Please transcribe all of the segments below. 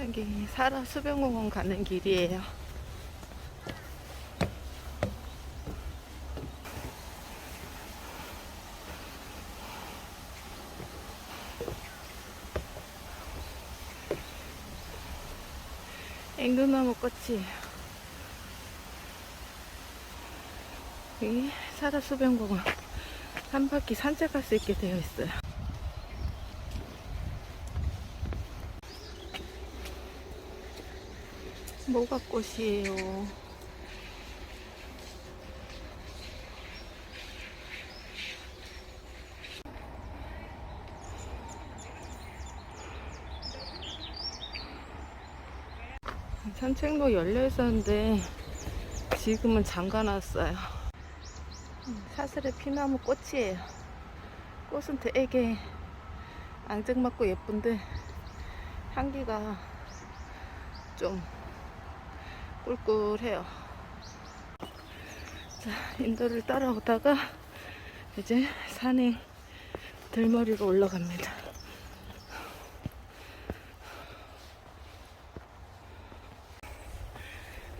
여기 사라 수변공원 가는 길이에요. 앵두나무 꽃이에요. 여기 사라 수변공원 한 바퀴 산책할 수 있게 되어 있어요. 뭐가 꽃이에요? 산책로 열려 있었는데 지금은 잠가놨어요. 사슬의 피나무 꽃이에요. 꽃은 되게 앙증맞고 예쁜데 향기가 좀 꿀꿀해요. 자, 인도를 따라오다가 이제 산행 들머리로 올라갑니다.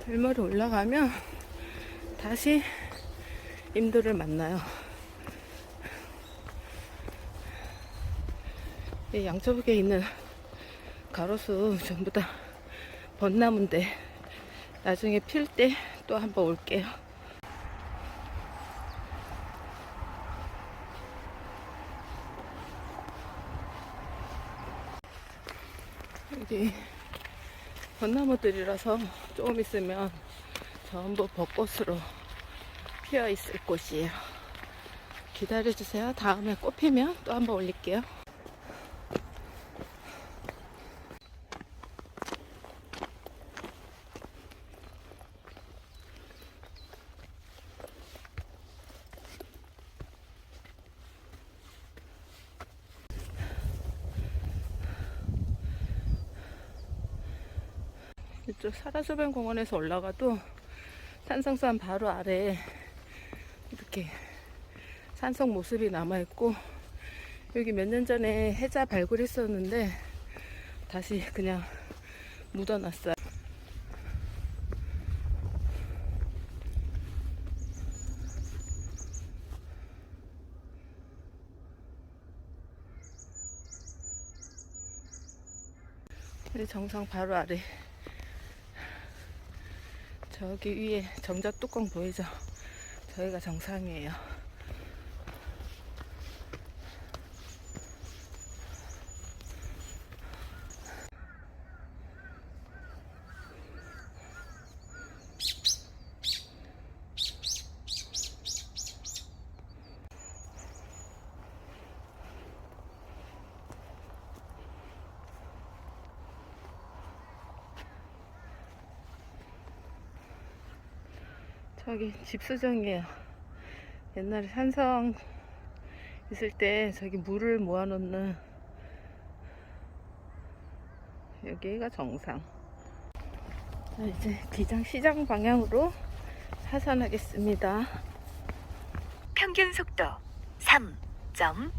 들머리 올라가면 다시 인도를 만나요. 이 양쪽에 있는 가로수 전부 다 벚나무인데 나중에 필 때 또 한번 올게요. 여기 벚나무들이라서 조금 있으면 전부 벚꽃으로 피어 있을 곳이에요. 기다려주세요. 다음에 꽃 피면 또 한번 올릴게요. 이쪽 사라소변 공원에서 올라가도 산성산 바로 아래에 이렇게 산성 모습이 남아있고 여기 몇 년 전에 해자 발굴했었는데 다시 그냥 묻어놨어요. 정상 바로 아래 저기 위에 정자 뚜껑 보이죠? 저희가 정상이에요. 저기 집 수정이에요. 옛날에 산성 있을 때 저기 물을 모아놓는 여기가 정상. 자, 이제 기장 시장 방향으로 하산하겠습니다. 평균 속도 3.4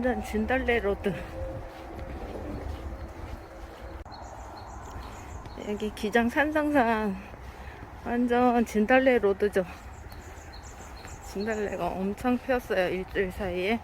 완전 진달래 로드. 여기 기장 산성산 완전 진달래 로드죠. 진달래가 엄청 피었어요 일주일 사이에.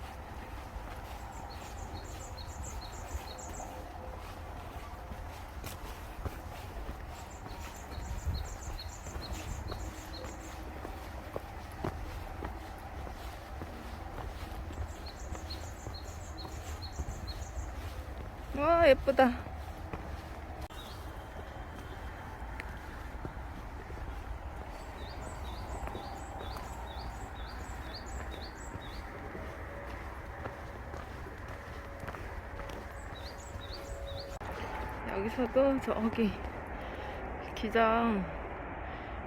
와와 예쁘다. 여기서도 저기 기장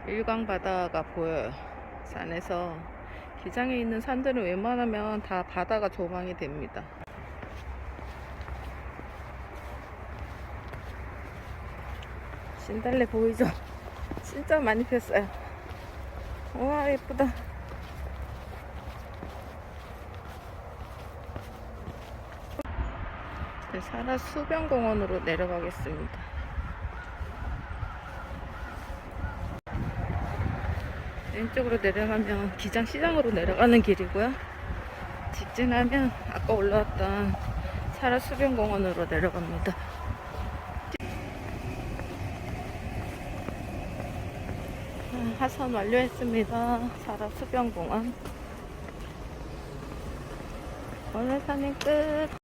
일광 바다가 보여요. 산에서 기장에 있는 산들은 웬만하면 다 바다가 조망이 됩니다. 신달래 보이죠? 진짜 많이 폈어요. 와 예쁘다. 네, 사라 수변공원으로 내려가겠습니다. 왼쪽으로 내려가면 기장시장으로 내려가는 길이고요. 직진하면 아까 올라왔던 사라 수변공원으로 내려갑니다. 아, 하선 완료했습니다. 사라 수변공원. 산행 끝.